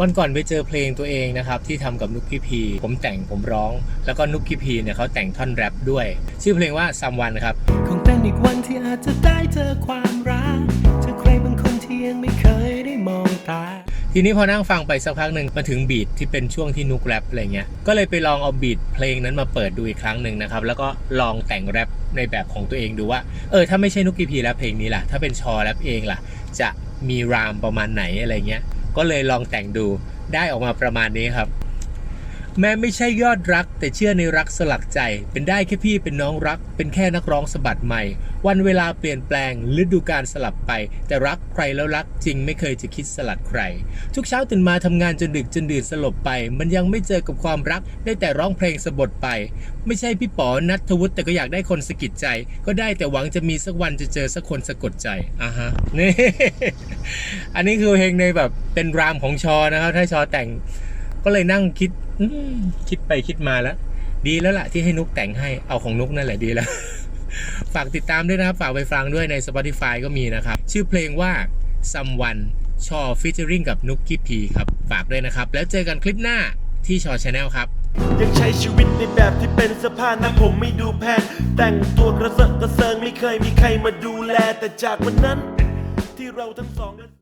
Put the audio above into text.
วันก่อนไปเจอเพลงตัวเองนะครับที่ทำกับนุกกี้พี ผมแต่งผมร้อง แล้วก็นุกกี้พีเนี่ยเขาแต่งท่อนแรปด้วย ชื่อเพลงว่า someone ครับคงเป็นอีกวันที่อาจจะได้เจอความรักเจอใครบางคนที่ยังไม่เคยได้มองตาทีนี้พอนั่งฟังไปสักพักหนึ่งมาถึงบีทที่เป็นช่วงที่นุกแรปอะไรเงี้ย ก็เลยไปลองเอาบีทเพลงนั้นมาเปิดดูอีกครั้งหนึ่งนะครับ แล้วก็ลองแต่งแรปในแบบของตัวเองดูว่า เออ ถ้าไม่ใช่นุกกี้พีแรปเพลงนี้ล่ะ ถ้าเป็นชอแรปเองล่ะ จะมีรามประมาณไหนอะไรเงี้ย ก็เลยลองแต่งดูได้ออกมาประมาณนี้ครับ แม้ไม่ใช่ยอดรัก แต่เชื่อในรักสลักใจ เป็นได้แค่พี่เป็นน้องรัก เป็นแค่นักร้องสะบัดใหม่ วันเวลาเปลี่ยนแปลงฤดูกาลสลับไป แต่รักใครแล้วรักจริงไม่เคยจะคิดสลัดใคร ทุกเช้าตื่นมาทำงานจนดึกจนดื่นสลบไป มันยังไม่เจอกับความรัก ได้แต่ร้องเพลงสะบดไป ไม่ใช่พี่ป๋อนัทวุฒิแต่ก็อยากได้คนสะกิดใจ ก็ได้แต่หวังจะมีสักวันจะเจอสักคนสะกดใจอะฮะนี่อันนี้คือเพลงในแบบเป็นรามของชอนะครับถ้าชอแต่ง ก็เลยนั่งคิดคิดไปคิดมาแล้ว ดีแล้วล่ะที่ให้นุกแต่งให้เอาของนุกนั่นแหละดีแล้ว ฝากติดตามด้วยนะครับ ฝากไปฟังด้วยใน Spotify ก็มีนะครับ ชื่อเพลงว่า someone ชอ featuring กับนุกกี้พีครับ ฝากด้วยนะครับ แล้วเจอกันคลิปหน้าที่ชอ Channel ครับยังใช้ชีวิตในแบบที่เป็นสภาพนะผมไม่ดูแพงแต่งตัวกระเซาะกระเซิงไม่เคยมีใครมาดูแลแต่จากวันนั้น ที่เราทั้งสอง